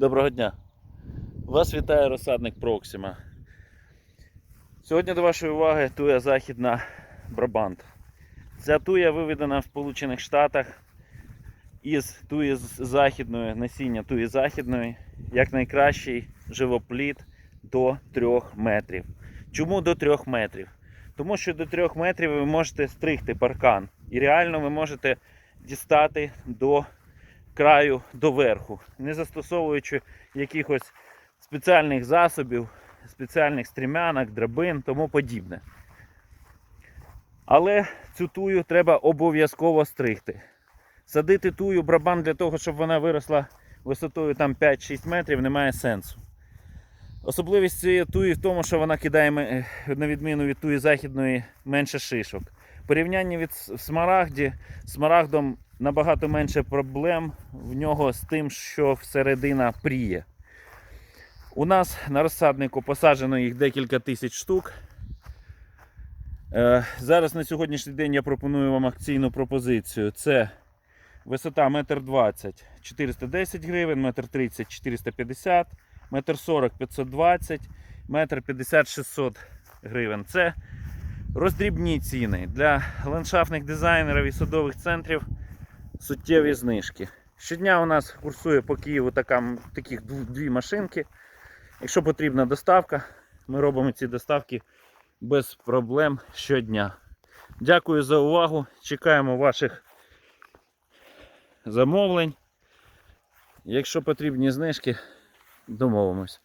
Доброго дня! Вас вітає розсадник Проксима. Сьогодні до вашої уваги туя західна Брабант. Ця туя виведена в Сполучених Штатах із туї західної насіння туї західної, як найкращий живоплід до 3 метрів. Чому до 3 метрів? Тому що до 3 метрів ви можете стригти паркан. І реально ви можете дістати до краю до верху, не застосовуючи якихось спеціальних засобів, спеціальних стрімянок, драбин, тому подібне. Але цю тую треба обов'язково стригти. Садити тую брабан для того, щоб вона виросла висотою там 5-6 метрів, немає сенсу. Особливість цієї туї в тому, що вона кидає, на відміну від туї західної, менше шишок. В порівнянні від смарагді, смарагдом набагато менше проблем в нього з тим, що всередина пріє. У нас на розсаднику посаджено їх декілька тисяч штук. Е, Зараз на сьогоднішній день я пропоную вам акційну пропозицію. Це висота 1,20 м 410 гривень, 1,30 м 450 1,40 м 520 1,50 600 гривень. Це роздрібні ціни для ландшафтних дизайнерів і садових центрів суттєві знижки. Щодня у нас курсує по Києву така, таких дві машинки. Якщо потрібна доставка, ми робимо ці доставки без проблем щодня. Дякую за увагу. Чекаємо ваших замовлень. Якщо потрібні знижки, домовимось.